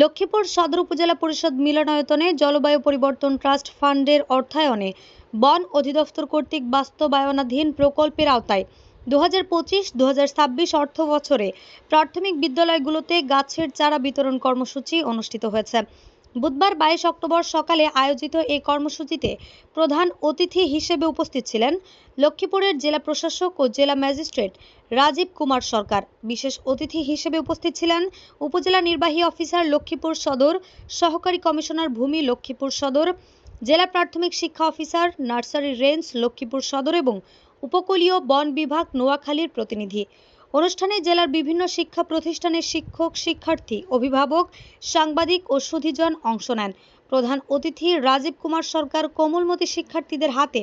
লক্ষ্মীপুর সদর উপজেলা পরিষদ মিলনায়তনে জলবায়ু পরিবর্তন ট্রাস্ট ফান্ডের অর্থায়নে বন অধিদপ্তর কর্তৃক বাস্তবায়নাধীন প্রকল্পের আওতায় দু হাজার পঁচিশ দু হাজার ছাব্বিশ অর্থ বছরে প্রাথমিক বিদ্যালয়গুলোতে গাছের চারা বিতরণ কর্মসূচি অনুষ্ঠিত হয়েছে। বুধবার বাইশ অক্টোবর সকালে আয়োজিত এই কর্মসূচিতে প্রধান অতিথি হিসেবে উপস্থিত ছিলেন লক্ষ্মীপুরের জেলা প্রশাসক ও জেলা ম্যাজিস্ট্রেট রাজীব কুমার সরকার। বিশেষ অতিথি হিসেবে উপস্থিত ছিলেন উপজেলা নির্বাহী অফিসার লক্ষ্মীপুর সদর, সহকারী কমিশনার ভূমি লক্ষ্মীপুর সদর, জেলা প্রাথমিক শিক্ষা অফিসার নার্সারি রেঞ্জ লক্ষ্মীপুর সদর এবং উপকূলীয় বন বিভাগ নোয়াখালীর প্রতিনিধি। অনুষ্ঠানে জেলার বিভিন্ন শিক্ষা প্রতিষ্ঠানের শিক্ষক, শিক্ষার্থী, অভিভাবক, সাংবাদিক ও সুধীজন অংশ নেন। প্রধান অতিথি রাজীব কুমার সরকার কোমলমতি শিক্ষার্থীদের হাতে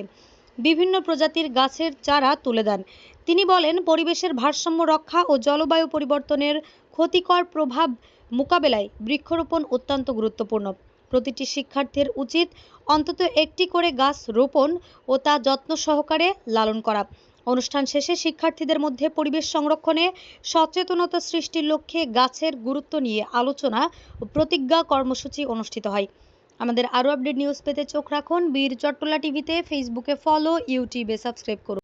বিভিন্ন প্রজাতির গাছের চারা তুলে দেন। তিনি বলেন, পরিবেশের ভারসাম্য রক্ষা ও জলবায়ু পরিবর্তনের ক্ষতিকর প্রভাব মোকাবেলায় বৃক্ষরোপণ অত্যন্ত গুরুত্বপূর্ণ। প্রতিটি শিক্ষার্থীর উচিত অন্তত একটি করে গাছ রোপণ ও তা যত্ন সহকারে লালন করা। অনুষ্ঠান শেষে শিক্ষার্থীদের মধ্যে পরিবেশ সংরক্ষণে সচেতনতা সৃষ্টির লক্ষ্যে গাছের গুরুত্ব নিয়ে আলোচনা ও প্রতিজ্ঞা কর্মসূচি অনুষ্ঠিত হয়। আমাদের আরও আপডেট নিউজ পেতে চোখ রাখুন। বীর চট্টলা টিভিতে, ফেসবুকে ফলো, ইউটিউবে সাবস্ক্রাইব করুন।